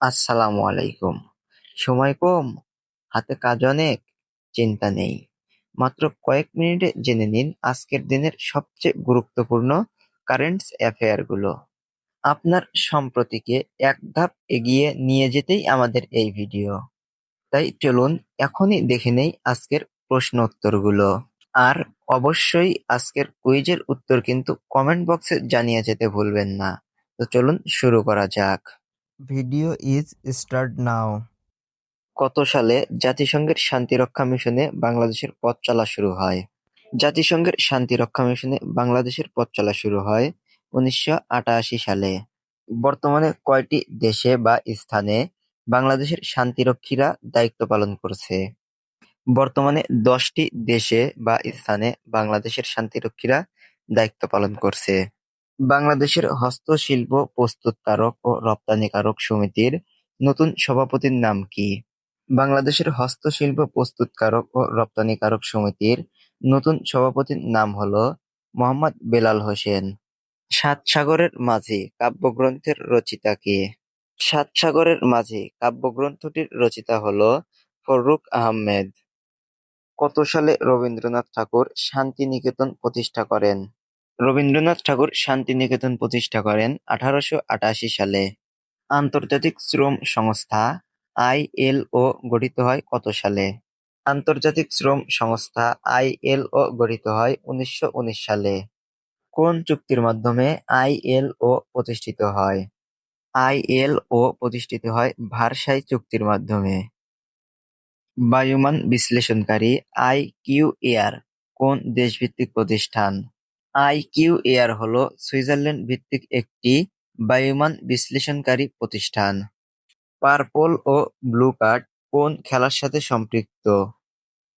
আসসালামু আলাইকুম। সময় কম, হাতে কাজ অনেক, চিন্তা নেই। মাত্র কয়েক মিনিটে জেনে নিন আজকের দিনের সবচেয়ে গুরুত্বপূর্ণ কারেন্টস অ্যাফেয়ারগুলো। আপনার সম্প্রতিকে এক ধাপ এগিয়ে নিয়ে যেতেই আমাদের এই ভিডিও। তাই চলুন এখনই দেখে নেই আজকের প্রশ্ন উত্তরগুলো আর অবশ্যই আজকের কুইজের উত্তর কিন্তু কমেন্ট বক্সে জানিয়ে যেতে ভুলবেন না। তো চলুন শুরু করা যাক। Video is start now. কত সালে জাতিসংঘের শান্তিরক্ষা মিশনে বাংলাদেশের পথ চলা শুরু হয়? জাতিসংঘের শান্তিরক্ষা মিশনে বাংলাদেশের পথ চলা শুরু হয় উনিশশো আটাশি সালে। বর্তমানে কয়টি দেশে বা স্থানে বাংলাদেশের শান্তিরক্ষীরা দায়িত্ব পালন করছে? বর্তমানে দশটি দেশে বা স্থানে বাংলাদেশের শান্তিরক্ষীরা দায়িত্ব পালন করছে। বাংলাদেশের হস্তশিল্প প্রস্তুতকারক ও রপ্তানিকারক সমিতির নতুন সভাপতির নাম কি? বাংলাদেশের হস্তশিল্প প্রস্তুতকারক ও রপ্তানিকারক সমিতির নতুন সভাপতির নাম হল মোহাম্মদ বেলাল হোসেন। সাত সাগরের মাঝি কাব্যগ্রন্থের রচিতা কে? সাত সাগরের মাঝি কাব্যগ্রন্থটির রচিতা হল ফররুখ আহমেদ। কত সালে রবীন্দ্রনাথ ঠাকুর শান্তিনিকেতন প্রতিষ্ঠা করেন? রবীন্দ্রনাথ ঠাকুর শান্তিনিকেতন প্রতিষ্ঠা করেন আঠারোশো আটাশি সালে। আন্তর্জাতিক শ্রম সংস্থা আইএলও গঠিত হয় কত সালে? আন্তর্জাতিক শ্রম সংস্থা আইএলও গঠিত হয় উনিশশো উনিশ সালে। কোন চুক্তির মাধ্যমে আইএলও প্রতিষ্ঠিত হয়? আইএলও প্রতিষ্ঠিত হয় ভার্সাই চুক্তির মাধ্যমে। বায়ুমান বিশ্লেষণকারী আইকিউ এয়ার কোন দেশভিত্তিক প্রতিষ্ঠান? আইকিউ এয়ার হল সুইজারল্যান্ড ভিত্তিক একটি বায়ুমান বিশ্লেষণকারী প্রতিষ্ঠান। পার্পল ও ব্লু কার্ড কোন খেলার সাথে সম্পৃক্ত?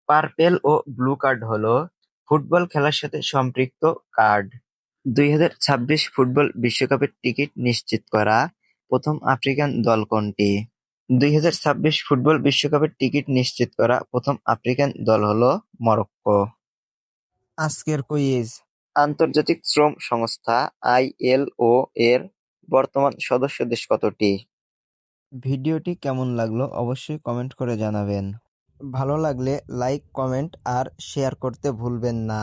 পার্পেল ও ব্লু কার্ড হল ফুটবল খেলার সাথে সম্পৃক্ত কার্ড। দুই হাজার ছাব্বিশ ফুটবল বিশ্বকাপের টিকিট নিশ্চিত করা প্রথম আফ্রিকান দল কোনটি? দুই হাজার ছাব্বিশ ফুটবল বিশ্বকাপের টিকিট নিশ্চিত করা প্রথম আফ্রিকান দল হল মরক্কো। আজকের কুইজ। আন্তর্জাতিক শ্রম সংস্থা আইএলও এর বর্তমান সদস্য দেশ কতটি? ভিডিওটি কেমন লাগল অবশ্যই কমেন্ট করে জানাবেন। ভালো লাগলে লাইক, কমেন্ট আর শেয়ার করতে ভুলবেন না।